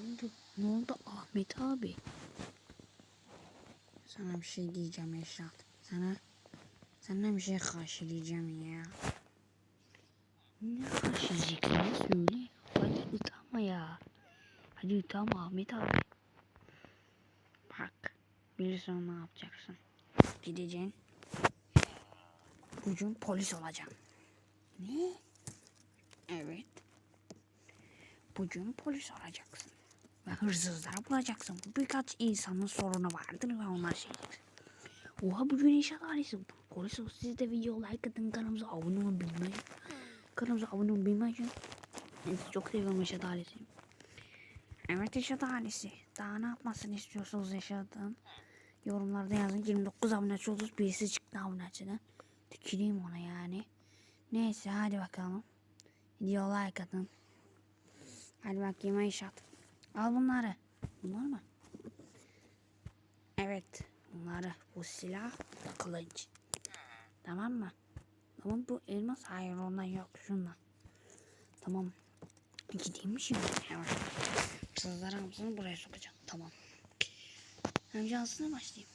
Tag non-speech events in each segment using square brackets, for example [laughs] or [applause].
oldu? Ne oldu Ahmet abi? Sana bir şey diyeceğim Eşat. Sana senden bir şey karşılayacağım ya. Ne karşılayacaksın ya söyle. Hadi utanma ya. Hadi utanma Ahmet abi. Bak. Bilirsen ne yapacaksın. Gideceksin. Bugün polis olacaksın. Ne? Evet. Bugün polis olacaksın. Ve hırsızları bulacaksın. Birkaç insanın sorunu vardır ve onlar şey Oha inşaat ailesi. Polis olsun. Siz de video like atın. Kanalımıza abone olun. Bilmeyin. Kanalımıza abone olun. Bilmeyin. Ben sizi çok seviyorum Yaşat ailesi. Evet Yaşat ailesi. Daha ne yapmasını istiyorsunuz Yaşat'ın? Yorumlarda yazın. 29 abonesi oluruz. Birisi çıktı abonesinden. Tüküreyim ona yani. Neyse hadi bakalım. Video like atın. Hadi bakayım Ayşat. Al bunları. Bunlar mı? Evet. Bunları. Bu silah. Bu da kılıç. Tamam mı? Tamam bu elmas. Hayır ondan yok. Şundan. Tamam. Gideyim mi şimdi? Evet. Sızlar hamsını buraya sokacağım. Tamam. Önce aslına başlayayım.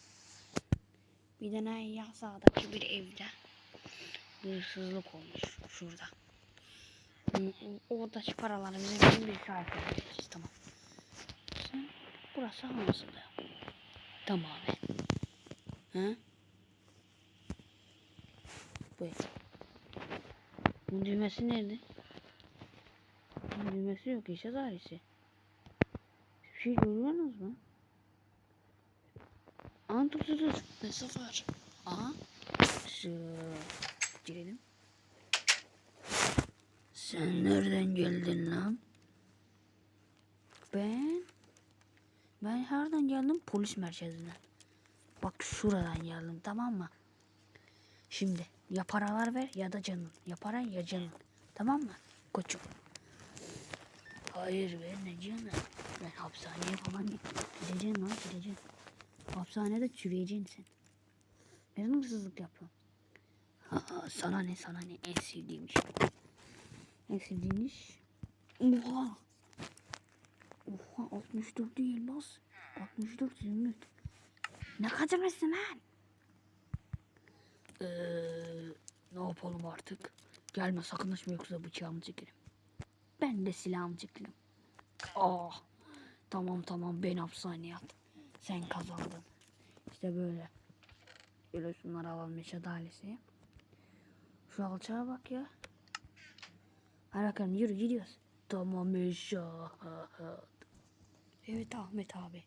Bir de ne ya sağdaki bir evde bir hırsızlık olmuş şurada. Oradaki paraları bize bizim bir sayfa vereceğiz tamam. Burası anlasıldı. Tamamen. Ha? Bu. Bunun düğmesi nerede? Bunun düğmesi yok işe dairesi. Bir şey görüyorsunuz mu? Aa dur dur dur. Ne var? Aha. Şu girelim. Sen nereden geldin lan? Ben ben nereden geldim? Polis merkezinden. Bak şuradan geldim tamam mı? Şimdi ya paralar ver ya da canın. Ya para ya canın. Tamam mı? Koçum. Hayır be ne canı. Ben hapishaneye falan gideceğim lan gideceğim. Hapishanede çürüyeceksin sen. Neden hırsızlık yapıyorsun? Ha, sana ne sana ne en sevdiğim iş. En sevdiğin iş. Oha. Oha 64 değil bas. 64 zümrüt. Ne kaçırmışsın lan? Ee, ne yapalım artık? Gelme sakınlaşma yoksa bıçağımı çekerim. Ben de silahımı çekerim. Ah. Tamam tamam ben hapishaneye at. Sen kazandın. İşte böyle. Böyle şunları alalım ailesi. Şu alçağa bak ya. Hadi bakalım yürü gidiyoruz. Tamam Meşat. Evet Ahmet abi.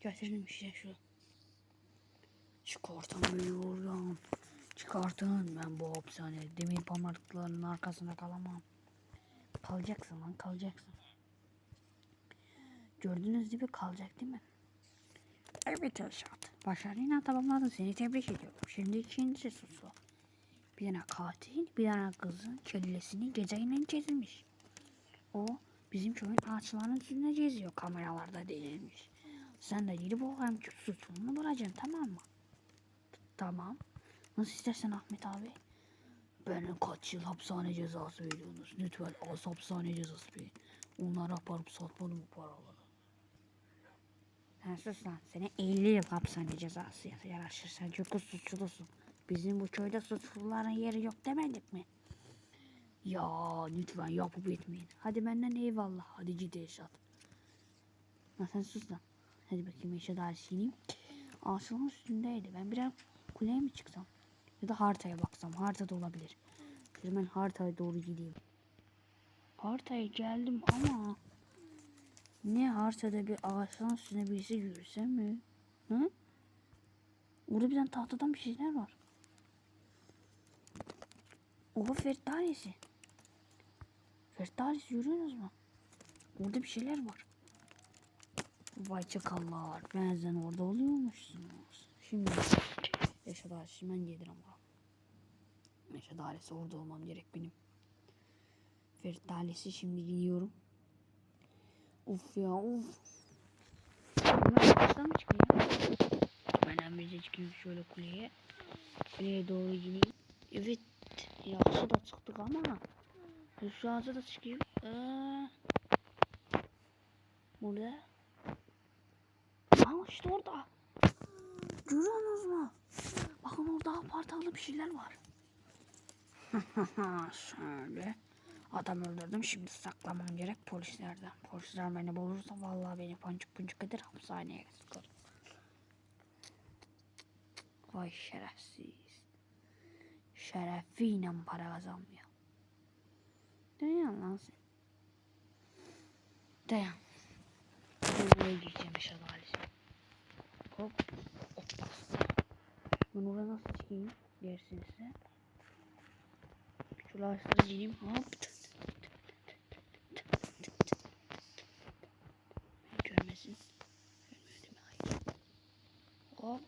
Getirdim işte şu. Çıkartamıyorum oradan. Çıkartın ben bu hapishanede demir parmaklıklarının arkasında kalamam. Kalacaksın lan kalacaksın. Gördüğünüz gibi kalacak değil mi? Evet Elşat. Başarıyla tamamladın seni tebrik ediyorum. Şimdi ikincisi suçlu. Bir tane katil, bir tane kızın kellesini geceyle çizilmiş. O bizim köyün ağaçlarının üstünde geziyor kameralarda değilmiş. Sen de gidip o hem suçlunu bulacaksın tamam mı? Tamam. Nasıl istersen Ahmet abi. Bana kaç yıl hapishane cezası veriyorsunuz? Lütfen az hapishane cezası verin. Onlara aparıp satmadım bu paraları. Sen sus lan. Sana 50 yıl hapishane cezası yaraşır. Sen çok suçlusun. Bizim bu köyde suçluların yeri yok demedik mi? Ya lütfen yapıp etmeyin. Hadi benden eyvallah. Hadi git Eşat. Ha, sen sus lan. Hadi bakayım Eşat ineyim. Ağaçların üstündeydi. Ben biraz kuleye mi çıksam? Ya da haritaya baksam. Haritada olabilir. Şimdi ben haritaya doğru gideyim. Haritaya geldim ama ne haritada bir ağaçların üstüne birisi yürüse mi? Hı? Orada bir tane tahtadan bir şeyler var. Oha Fertaresi. Fertaresi yürüyorsunuz mu? Orada bir şeyler var. Vay çakallar. Benzen orada oluyormuşsunuz. Şimdi Yaşar Ailesi ben gelirim Ailesi orada olmam gerek benim. Ferit şimdi gidiyorum. Uf ya uf. Ben baştan mı çıkayım? Ben bir çıkayım şöyle kuleye. Kuleye doğru gideyim. Evet. Yaksı da çıktık ama. Şu ağaca da çıkayım. Ee, Burada. Aa işte orada. Görüyorsunuz mu? Bakın orada apartalı bir şeyler var. [laughs] Şöyle. Adam öldürdüm. Şimdi saklamam gerek polislerden. Polisler beni bulursa vallahi beni pancık puncuk eder hapishaneye sıkar. Vay şerefsiz. Şerefiyle para kazanmıyor. Dayan lan sen. Dayan. Ben gireceğim inşallah Alice. Hop. Hoppa. Ben oraya nasıl çıkayım? Dersiniz size. Şu lastikleri giyeyim. Hop. Görmesin. Görmedi mi? Hayır. Hop.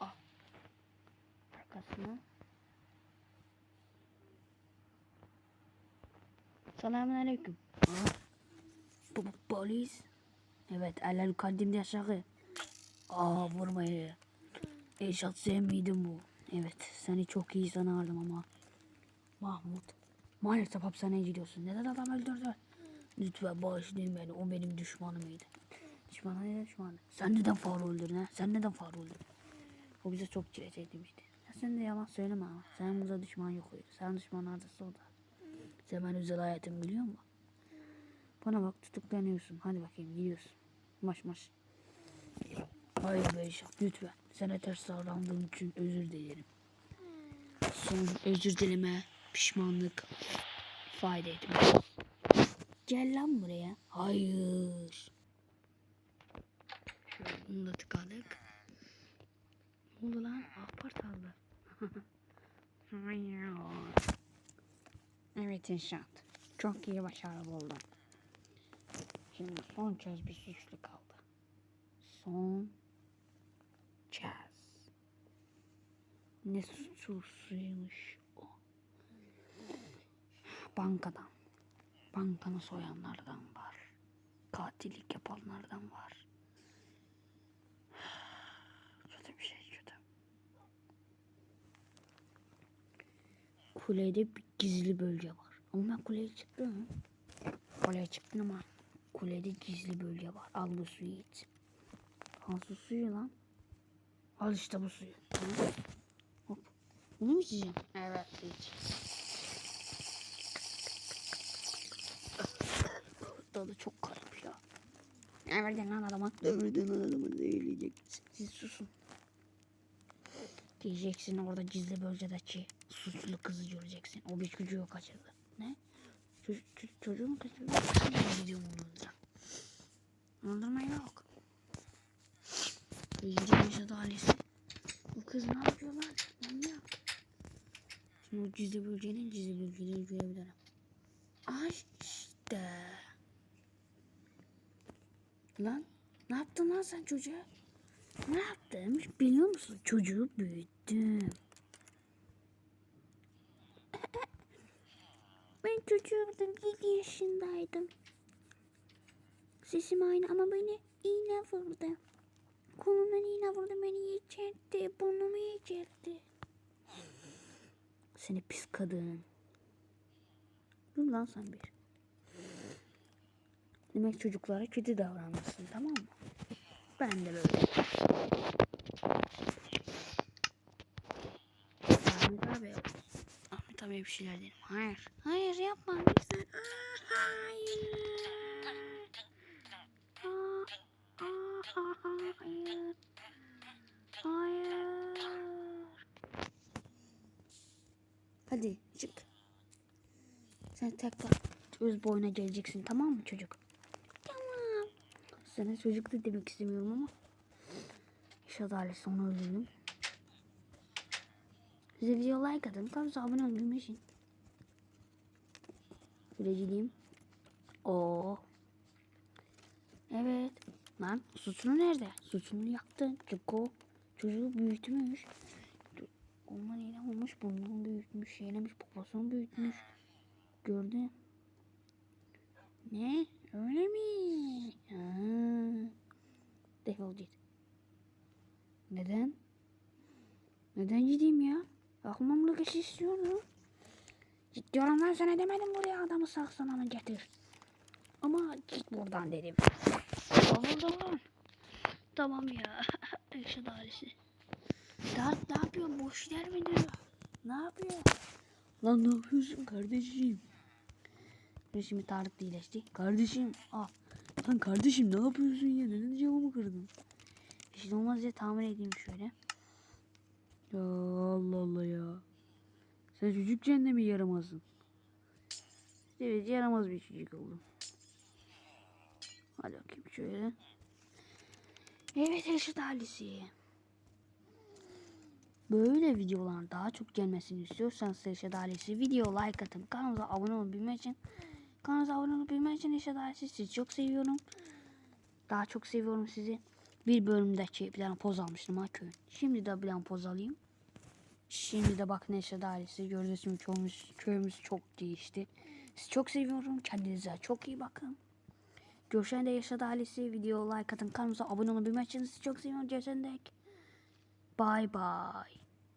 Ah. Arkasına. Selamun aleyküm. Bu, polis. Evet eller yukarıdayım aşağı. Aa vurmayı. Eşat sen miydin bu? Evet seni çok iyi sanardım ama. Mahmut. Maalesef hapishaneye gidiyorsun. Neden adam öldürdü? Lütfen bağışlayın beni. O benim düşmanımıydı. Düşmanı ne düşmanı? Sen neden Faruk'u öldürdün ha? Sen neden Faruk'u öldürdün? O bize çok çile demişti. Ya sen de yalan söyleme ama. Senin burada düşman yok. Senin düşman adresi o da. Sen benim özel hayatımı biliyor musun? Bana bak tutuklanıyorsun. Hadi bakayım gidiyorsun. Maş maş. Hayır Beyşak lütfen. Sana ters davrandığım için özür dilerim. Son özür dileme pişmanlık fayda etmez. Gel lan buraya. Hayır. Şöyle bunu da tıkadık. Ne oldu lan? Apart aldı. [laughs] Hayır. Evet inşaat. Çok iyi başarı buldum. Şimdi son kez bir suçlu kaldı. Son kez. Ne suçlusuymuş o? Bankadan. Bankanı soyanlardan var. Katillik yapanlardan var. [sighs] Kötü bir şey kötü. Kulede bir gizli bölge var. Ama ben kuleye çıktım. Kuleye çıktım ama kulede gizli bölge var. Al bu suyu iç. Al su suyu lan. Al işte bu suyu. Tamam. Hop. Bunu mu içeceğim? Evet iç. Tadı çok garip ya. Ne verdin lan adama? Ne verdin lan adama? Ne yiyeceksin? Siz susun. Diyeceksin orada gizli bölgedeki suçlu kızı göreceksin. O bir çocuğu kaçırdı. Ne? Çocuk, çocuk, çocuğu mu kaçırdı? Ben gidiyorum onu öldüreceğim. Yok. İyice yaşadı. Bu kız ne yapıyor lan? Manyak. Şimdi o gizli bölgenin gizli bölgeleri görebilirim. Ay işte. Lan ne yaptın lan sen çocuğa? Ne yaptım biliyor musun? Çocuğu büyüttüm. Ben çocuğumdum 7 yaşındaydım. Sesim aynı ama beni iğne vurdu. Kolumdan iğne vurdu beni yiyecekti. Burnumu yiyecekti. [laughs] Seni pis kadın. Dur lan sen bir. Demek çocuklara kötü davranmışsın tamam mı? Ben de böyle. Ahmet abi. Abi bir şeyler dedim. Hayır. Hayır yapma lütfen. Hayır. Aa, aa, aa, hayır. Hayır. Hadi çık. Sen tekrar öz boyuna geleceksin tamam mı çocuk? Tamam. Sana çocuk da demek istemiyorum ama. İnşallah ailesi onu Size video like atın. Tabii abone olmayı unutmayın. Şöyle gideyim. Evet. Lan suçlu nerede? Suçunu yaktın. Çoko. Çocuğu büyütmüş. Ondan yine olmuş. Burnunu büyütmüş. Şeylemiş. Poposunu büyütmüş. Gördün. Ne? Öyle mi? Defol git. Neden? Neden gideyim ya? Aklımda kişi istiyorum. Git diyorum ben sana demedim buraya adamı saksananı getir. Ama git buradan dedim. Lan lan lan. Tamam ya. Eşit ailesi. Dert ne yapıyorsun? Boş yer mi diyor? Ne yapıyor? Lan ne yapıyorsun kardeşim? Şimdi Tarık iyileşti. Kardeşim al. Lan kardeşim ne yapıyorsun ya? Neden camımı kırdın? İşte olmaz diye tamir edeyim şöyle. Ya Allah Allah ya. Sen çocukken de mi yaramazsın? Evet yaramaz bir çocuk oldum. Hadi bakayım şöyle. Evet eşit ailesi. Böyle videoların daha çok gelmesini istiyorsanız Eşit Ailesi video like atın. Kanalımıza abone olun bilmek için. Kanalımıza abone olun bilmek için Eşit Ailesi sizi çok seviyorum. Daha çok seviyorum sizi. Bir bölümdeki bir tane poz almıştım ha köyün. Şimdi de tane poz alayım. Şimdi de bakın Eşit Ailesi gördüğünüz gibi köyümüz, köyümüz çok değişti. Sizi çok seviyorum. Kendinize çok iyi bakın. Görüşen de Yaşad ailesi video like atın kanalımıza abone olun bilmek için sizi çok seviyorum. Görüşen dek. Bye bye.